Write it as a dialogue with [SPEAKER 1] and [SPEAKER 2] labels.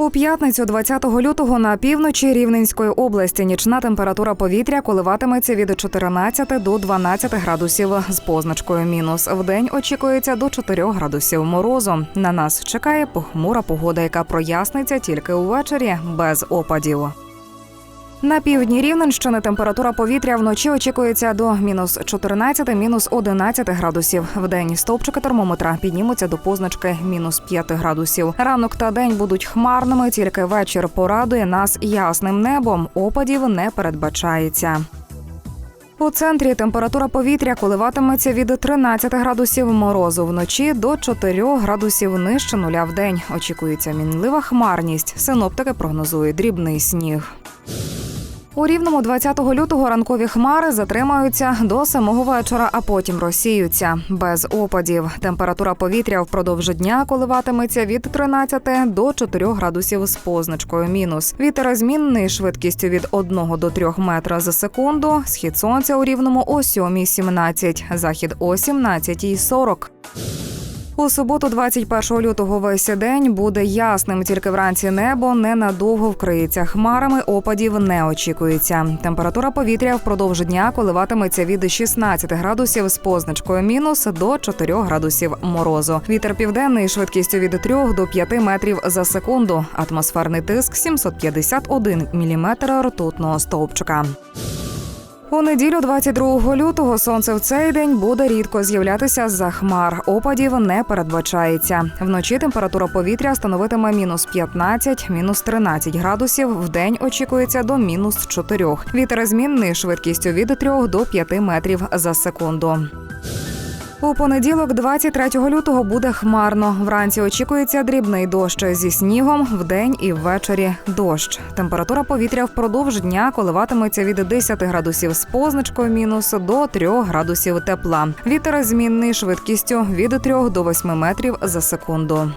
[SPEAKER 1] У п'ятницю, 20 лютого, на півночі Рівненської області нічна температура повітря коливатиметься від 14 до 12 градусів з позначкою мінус. В день очікується до 4 градусів морозу. На нас чекає похмура погода, яка проясниться тільки увечері без опадів. На півдні Рівненщини температура повітря вночі очікується до мінус 14, мінус 11 градусів. Вдень стовпчики термометра піднімуться до позначки мінус 5 градусів. Ранок та день будуть хмарними, тільки вечір порадує нас ясним небом. Опадів не передбачається. У центрі температура повітря коливатиметься від 13 градусів морозу вночі до 4 градусів нижче нуля в день. Очікується мінлива хмарність. Синоптики прогнозують дрібний сніг. У рівному 20 лютого ранкові хмари затримаються до самого вечора, а потім розсіються без опадів. Температура повітря впродовж дня коливатиметься від 13 до 4 градусів з позначкою мінус. Вітер змінний швидкістю від 1 до 3 метра за секунду. Схід сонця у рівному о 7.17, захід о 17.40. У суботу, 21 лютого, весь день буде ясним. Тільки вранці небо ненадовго вкриється хмарами. Опадів не очікується. Температура повітря впродовж дня коливатиметься від 16 градусів з позначкою мінус до 4 градусів морозу. Вітер південний швидкістю від 3 до 5 метрів за секунду. Атмосферний тиск 751 міліметр ртутного стовпчика. У неділю, 22 лютого, сонце в цей день буде рідко з'являтися з-за хмар. Опадів не передбачається. Вночі температура повітря становитиме мінус 15, мінус 13 градусів. В день очікується до мінус 4. Вітер змінний швидкістю від 3 до 5 метрів за секунду. У понеділок, 23 лютого, буде хмарно. Вранці очікується дрібний дощ зі снігом, вдень і ввечері дощ. Температура повітря впродовж дня коливатиметься від 10 градусів з позначкою мінус до 3 градусів тепла. Вітер змінний швидкістю від 3 до 8 метрів за секунду.